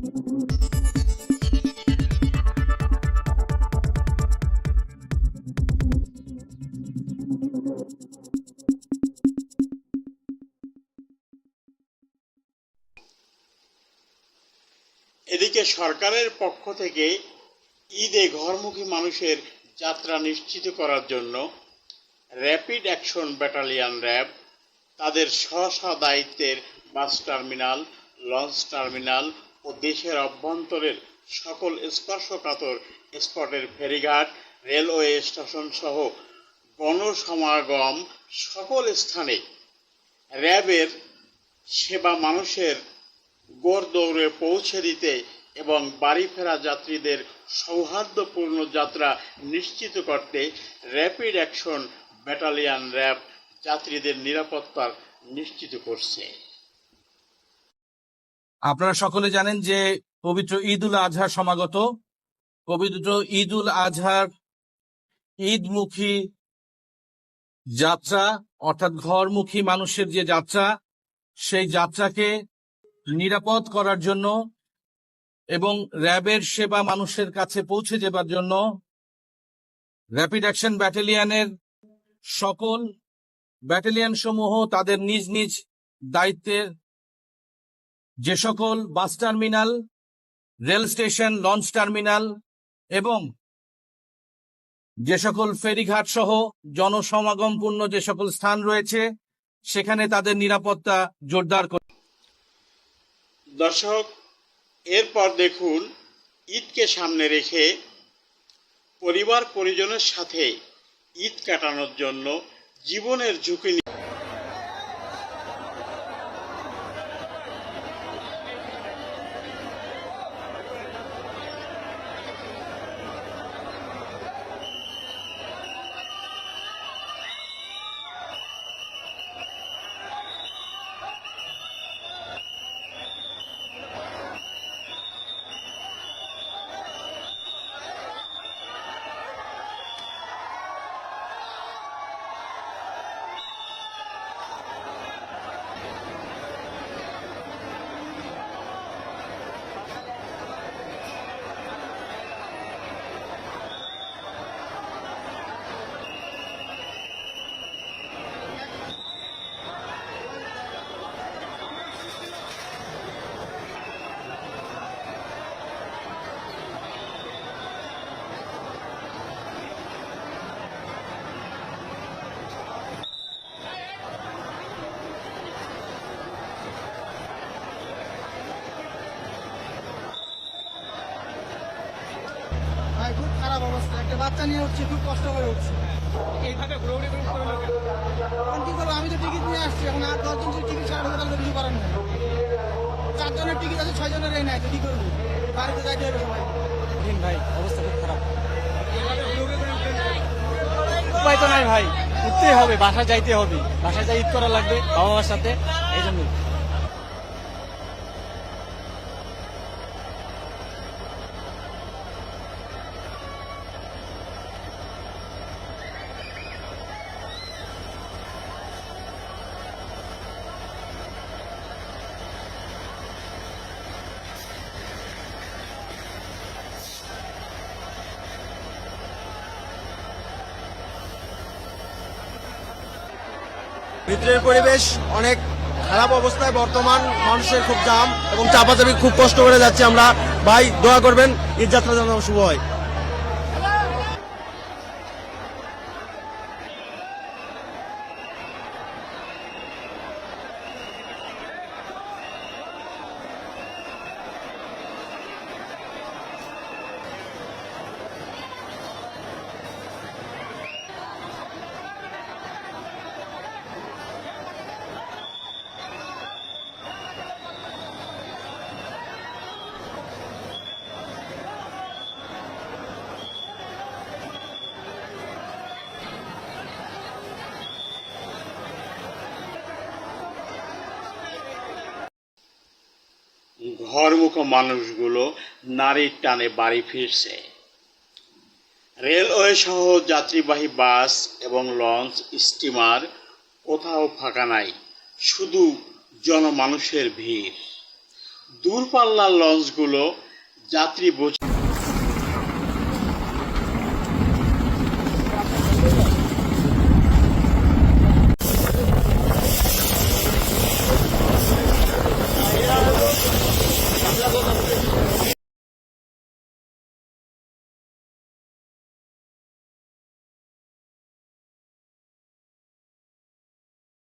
এদিকে সরকারের পক্ষ থেকে ঈদে ঘরমুখী মানুষের যাত্রা নিশ্চিত করার জন্য র্যাপিড অ্যাকশন ব্যাটালিয়ন র্যাব, তাদের স্ব দায়িত্বের বাস টার্মিনাল, লঞ্চ টার্মিনাল ও দেশের অভ্যন্তরের সকল স্পর্শকাতর স্পটের ফেরিঘাট, রেলওয়ে স্টেশন সহ গণসমাগম সকল স্থানে র্যাবের সেবা মানুষের গোর দৌড়ে পৌঁছে দিতে এবং বাড়ি ফেরা যাত্রীদের সৌহার্দ্যপূর্ণ যাত্রা নিশ্চিত করতে র্যাপিড অ্যাকশন ব্যাটালিয়ান র্যাব যাত্রীদের নিরাপত্তা নিশ্চিত করছে। আপনারা সকলে জানেন যে পবিত্র ঈদ উল সমাগত। পবিত্র ঈদ উল আজহার ঈদমুখী যাত্রা, অর্থাৎ ঘরমুখী মানুষের যে যাত্রা, সেই যাত্রাকে নিরাপদ করার জন্য এবং র্যাবের সেবা মানুষের কাছে পৌঁছে যাবার জন্য র্যাপিড অ্যাকশন ব্যাটালিয়নের সকল ব্যাটালিয়ন সমূহ তাদের নিজ নিজ দায়িত্বের যে সকল bus terminal, rail station, launch terminal এবং যে সকল ফেরিঘাট সহ জনসমাগমপূর্ণ যে সকল স্থান রয়েছে, সেখানে তাদের নিরাপত্তা জোরদার করে দর্শক, এরপর দেখুন ঈদকে সামনে রেখে পরিবার পরিজনের সাথে ঈদ কাটানোর জন্য জীবনের ঝুঁকি নিয়ে ভাই খুব খারাপ অবস্থা। একটা বাচ্চা নিয়ে উঠছে খুব কষ্ট করে উঠছে। এইভাবে ঘুরে ঘুরে করে লোকে এখন কি করব? আমি তো টিকিট নিয়ে আসছি। এখন আর দশজন যদি টিকিট ছাড়া তাহলে কিছু করার নেই। চারজনের টিকিট আছে ছয়জনের এই নাই তো কি করব? বাড়িতে যাইতে হবে সবাই। ভাই অবস্থা খুব খারাপ। উপায় তো নাই ভাই উঠতেই হবে বাসা যাইতে হবে। বাসা যাই ঈদ করা লাগবে বাবা মার সাথে এই জন্য ভিতরের পরিবেশ অনেক খারাপ অবস্থায় বর্তমান মানুষের খুব জাম এবং চাপাচাপি খুব কষ্ট করে যাচ্ছি আমরা। ভাই, দোয়া করবেন, ঈদ যাত্রা যেন শুভ হয়। ঘরমুখ মানুষগুলো নারীর টানে বাড়ি ফিরছে। রেলওয়ে সহ যাত্রীবাহী বাস এবং লঞ্চ, স্টিমার কোথাও ফাঁকা নাই, শুধু জনমানুষের ভিড়। দূরপাল্লার লঞ্চগুলো যাত্রী বোঝ Ja, aber